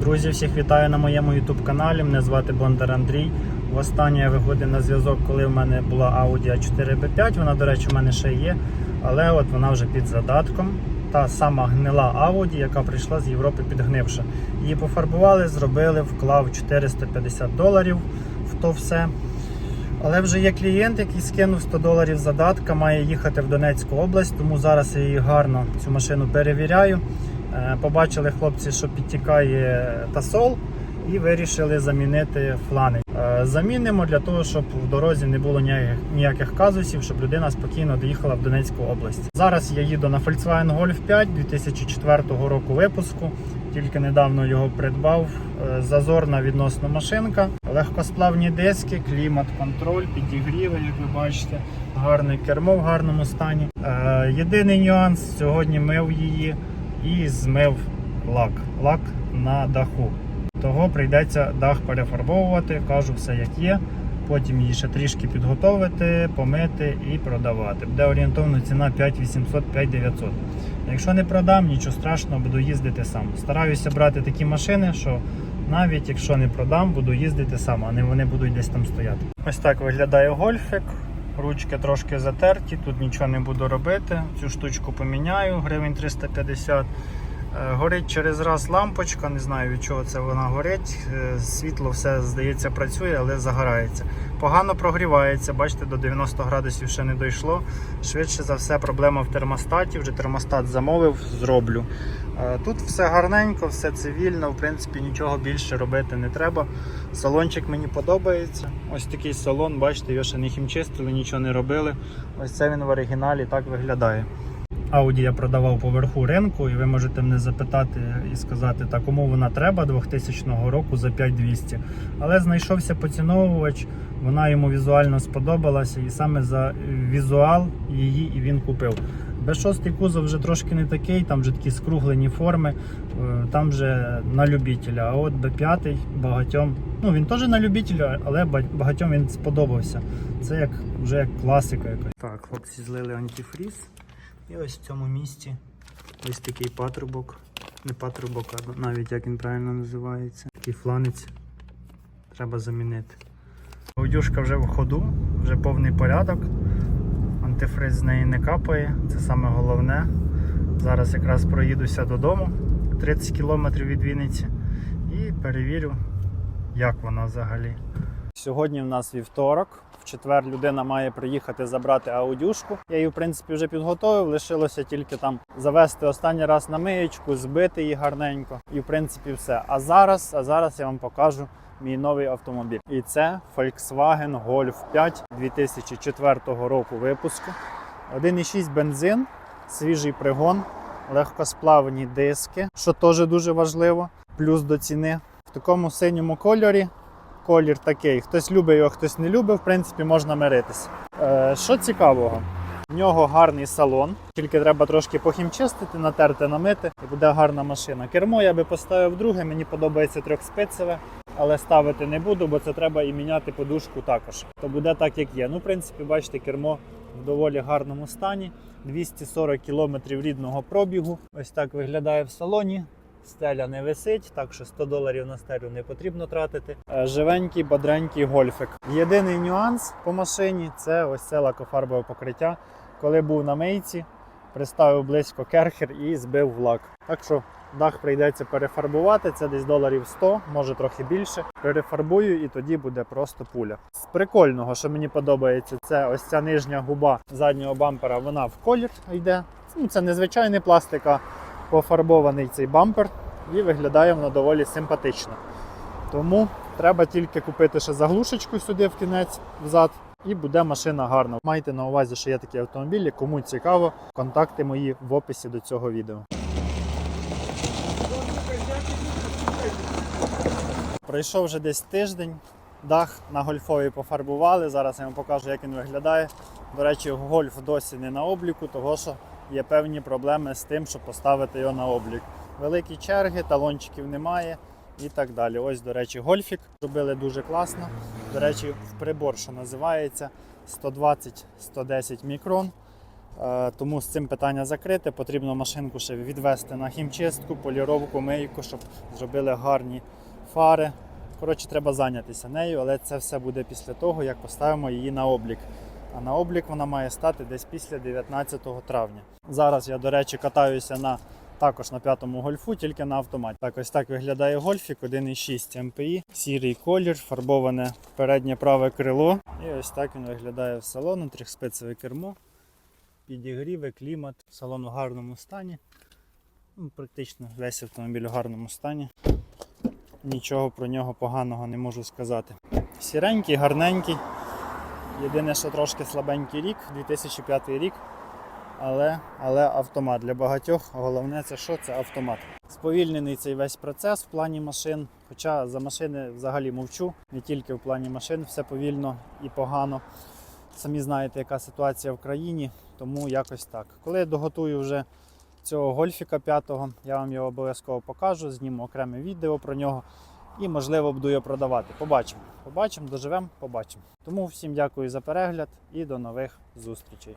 Друзі, всіх вітаю на моєму YouTube каналі. Мене звати Бондар Андрій. Востаннє я виходив на зв'язок, коли в мене була Audi A4 B5. Вона, до речі, в мене ще є, але от вона вже під задатком. Та сама гнила Audi, яка прийшла з Європи підгнивша. Її пофарбували, зробили, вклав 450 доларів в то все. Але вже є клієнт, який скинув 100 доларів задатка, має їхати в Донецьку область, тому зараз я її гарно цю машину перевіряю. Е, Побачили хлопці, що підтікає тасол, і вирішили замінити флани. Е, Замінимо для того, щоб в дорозі не було ніяких, казусів, щоб людина спокійно доїхала в Донецьку область. Зараз я їду на Volkswagen Golf 5 2004 року випуску. Тільки недавно його придбав. Е, Зазорна відносно машинка, легкосплавні диски, клімат-контроль, підігріви, як ви бачите, гарне кермо в гарному стані. Єдиний нюанс сьогодні мив її і змив лак. Лак на даху. Того прийдеться дах перефарбовувати, кажу все як є. Потім її ще трішки підготовити, помити і продавати. Буде орієнтовно ціна 5800 5900. Якщо не продам, нічого страшного, буду їздити сам. Стараюся брати такі машини, що навіть якщо не продам, буду їздити сам, а не вони будуть десь там стояти. Ось так виглядає гольфик. Ручки трошки затерті, тут нічого не буду робити. Цю штучку поміняю, гривень 350. Е, Горить через раз лампочка, не знаю від чого це вона горить. Е, Світло все здається працює, але загорається. Погано прогрівається, бачите, до 90 градусів ще не дійшло. Швидше за все, проблема в термостаті. Вже термостат замовив, зроблю. Е, Тут все гарненько, все цивільно, в принципі, нічого більше робити не треба. Салончик мені подобається. Ось такий салон, бачите, його ще не хімчистили, нічого не робили. Ось це він в оригіналі так виглядає. Audi я продавав по верху ринку, і ви можете мене запитати і сказати, та кому вона треба 2000 року за 5200. Але знайшовся поціновувач, вона йому візуально сподобалася, і саме за візуал її і він купив. Б6 кузов вже трошки не такий, там вже такі скруглені форми, е, там вже на любителя. А от Б5 багатьом, ну він теж на любителя, але багатьом він сподобався. Це як вже як класика якась. Так, хлопці злили антифріз. І ось в цьому місці ось такий патрубок. Не патрубок, а навіть як він правильно називається. Такий фланець треба замінити. Аудюшка вже в ходу, вже повний порядок. Антифриз з неї не капає, це саме головне. Зараз якраз проїдуся додому 30 км від Вінниці і перевірю, як вона взагалі. Сьогодні в нас вівторок. В четвер людина має приїхати забрати аудюшку. Я її, в принципі, вже підготовив. Лишилося тільки там завести останній раз на миєчку, збити її гарненько. І в принципі все. А зараз, а зараз я вам покажу мій новий автомобіль. І це Volkswagen Golf 5 2004 року випуску. 1,6 бензин, свіжий пригон, легкосплавні диски, що теж дуже важливо. Плюс до ціни в такому синьому кольорі колір такий. Хтось любить його, хтось не любить, в принципі, можна миритися. Е, що цікавого? В нього гарний салон, тільки треба трошки похімчистити, натерти, намити, і буде гарна машина. Кермо я би поставив друге, мені подобається трьохспицеве, але ставити не буду, бо це треба і міняти подушку також. То буде так, як є. Ну, в принципі, бачите, кермо в доволі гарному стані. 240 км рідного пробігу. Ось так виглядає в салоні. Стеля не висить, так що 100 доларів на стелю не потрібно тратити. Е, Живенький, бодренький гольфик. Єдиний нюанс по машині це ось це лакофарбове покриття. Коли був на мийці, приставив близько керхер і збив в лак. Так що дах прийдеться перефарбувати, це десь доларів 100, може трохи більше. Перефарбую і тоді буде просто пуля. З прикольного, що мені подобається, це ось ця нижня губа заднього бампера, вона в колір йде. Ну, Це не звичайний пластик, а пофарбований цей бампер і виглядає воно доволі симпатично. Тому треба тільки купити ще заглушечку сюди в кінець взад, і буде машина гарна. Майте на увазі, що є такі автомобілі. Кому цікаво, контакти мої в описі до цього відео. Пройшов вже десь тиждень. Дах на гольфові пофарбували. Зараз я вам покажу, як він виглядає. До речі, гольф досі не на обліку, того що є певні проблеми з тим, щоб поставити його на облік. Великі черги, талончиків немає і так далі. Ось, до речі, гольфік зробили дуже класно. До речі, в прибор, що називається 120-110 мікрон. Е, Тому з цим питання закрите. Потрібно машинку ще відвести на хімчистку, поліровку, мийку, щоб зробили гарні фари. Коротше, треба зайнятися нею, але це все буде після того, як поставимо її на облік. А на облік вона має стати десь після 19 травня. Зараз я, до речі, катаюся на також на п'ятому гольфу, тільки на автоматі. Так, ось так виглядає гольфік 1,6 МПІ, сірий колір, фарбоване переднє праве крило. І ось так він виглядає в салону, трьохспецеве кермо, підігріви, клімат, салон у гарному стані. Ну, практично весь автомобіль у гарному стані. Нічого про нього поганого не можу сказати. Сіренький, гарненький. Єдине, що трошки слабенький рік, 2005 рік. Але, але автомат для багатьох. Головне це що? Це автомат. Сповільнений цей весь процес в плані машин. Хоча за машини взагалі мовчу, не тільки в плані машин, все повільно і погано. Самі знаєте, яка ситуація в країні, тому якось так. Коли я доготую вже цього гольфіка п'ятого, я вам його обов'язково покажу, зніму окреме відео про нього і, можливо, буду його продавати. Побачимо. Побачимо, доживемо, побачимо. Тому всім дякую за перегляд і до нових зустрічей.